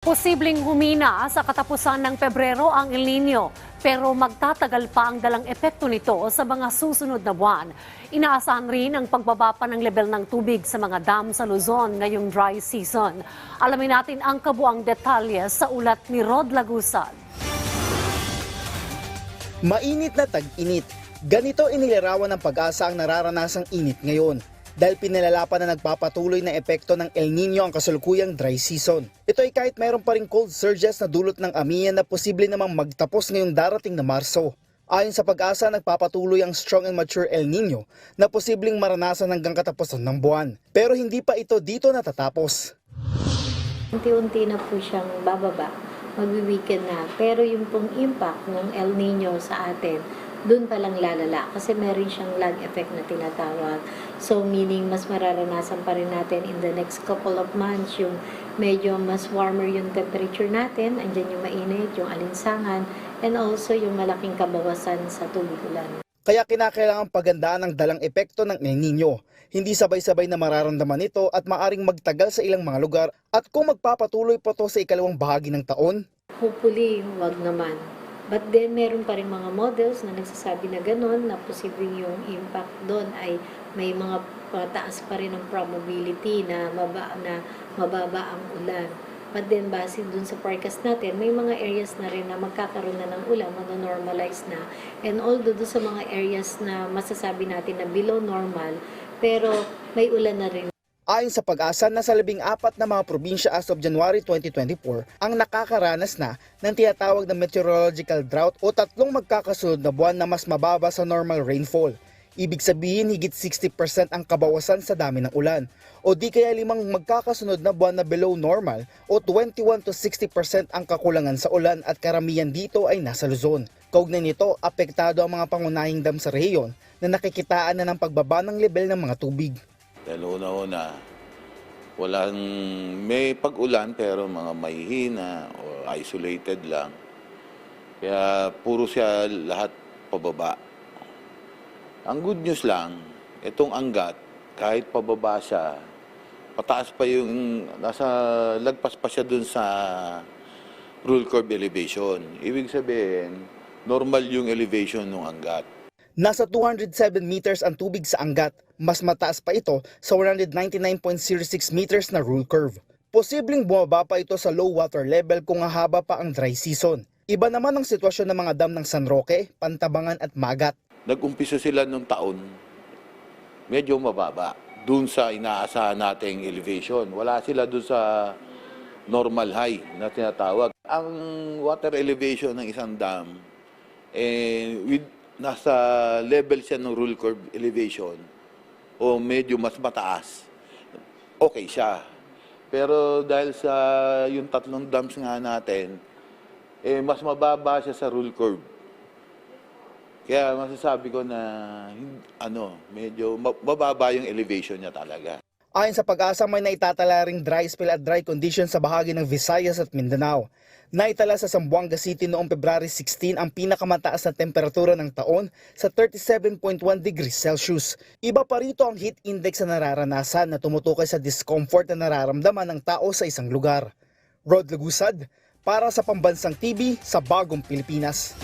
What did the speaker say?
Posibleng humina sa katapusan ng Pebrero ang El Nino pero magtatagal pa ang dalang epekto nito sa mga susunod na buwan. Inaasahan rin ang pagbaba pa ng level ng tubig sa mga dam sa Luzon ngayong dry season. Alamin natin ang kabuang detalye sa ulat ni Rod Lagusad. Mainit na tag-init. Ganito inilarawan ng pag-asa ang nararanasang init ngayon dahil pinalala pa na nagpapatuloy na epekto ng El Nino ang kasalukuyang dry season. Ito ay kahit mayroon pa rin cold surges na dulot ng amihan na posible namang magtapos ngayong darating na Marso. Ayon sa pag-asa, nagpapatuloy ang strong and mature El Nino na posibleng maranasan hanggang katapusan ng buwan. Pero hindi pa ito dito natatapos. Unti-unti na po siyang bababa, magwi-weekend na. Pero yung pong impact ng El Nino sa atin, dun pa lang lalala kasi meron siyang lag effect na tinatawag. So meaning mas mararanasan pa rin natin in the next couple of months yung medyo mas warmer yung temperature natin, andyan yung mainit, yung alinsangan, and also yung malaking kabawasan sa tubig ulan. Kaya kinakailangan pagandaan ang dalang epekto ng El Nino. Hindi sabay-sabay na mararamdaman ito at maaring magtagal sa ilang mga lugar at kung magpapatuloy pa to sa ikalawang bahagi ng taon, Hopefully, wag naman. But then, meron pa rin mga models na nagsasabi na ganun, na posibleng yung impact doon ay may mga pataas pa rin ang probability na, maba, na mababa ang ulan. But then, base dun sa forecast natin, may mga areas na rin na magkakaroon na ng ulan, manonormalize na. And although doon sa mga areas na masasabi natin na below normal, pero may ulan na rin Ayon sa pag-asa, nasa labing apat na mga probinsya as of January 2024 ang nakakaranas na ng tinatawag na meteorological drought o tatlong magkakasunod na buwan na mas mababa sa normal rainfall. Ibig sabihin higit 60% ang kabawasan sa dami ng ulan o di kaya limang magkakasunod na buwan na below normal o 21 to 60% ang kakulangan sa ulan at karamihan dito ay nasa Luzon. Kaugnay nito, apektado ang mga pangunahing dam sa rehiyon na nakikitaan na ng pagbaba ng level ng mga tubig. Dahil una-una, walang, may pag-ulan pero mga mahihina o isolated lang. Kaya puro siya lahat pababa. Ang good news lang, itong anggat, kahit pababa siya, pataas pa yung, nasa, lagpas pa siya dun sa rule curve elevation. Ibig sabihin, normal yung elevation ng anggat. Nasa 207 meters ang tubig sa Angat, mas mataas pa ito sa 199.06 meters na rule curve. Posibleng bumaba pa ito sa low water level kung hahaba pa ang dry season. Iba naman ang sitwasyon ng mga dam ng San Roque, Pantabangan at Magat. nag-umpisa sila nung taon, medyo mababa. Doon sa inaasahan nating elevation. Wala sila doon sa normal high na tinatawag. Ang water elevation ng isang dam, eh, with, nasa level siya ng rule curve elevation o medyo mas mataas, okay siya. Pero dahil sa yung tatlong dams nga natin, eh, mas mababa siya sa rule curve. Kaya masasabi ko na ano, medyo ma- mababa yung elevation niya talaga. Ayon sa pag-asa may naitatala ring dry spell at dry conditions sa bahagi ng Visayas at Mindanao. Naitala sa Zamboanga City noong February 16 ang pinakamataas na temperatura ng taon sa 37.1 degrees Celsius. Iba pa rito ang heat index na nararanasan na tumutukoy sa discomfort na nararamdaman ng tao sa isang lugar. Rod Lagusad, para sa Pambansang TV sa Bagong Pilipinas.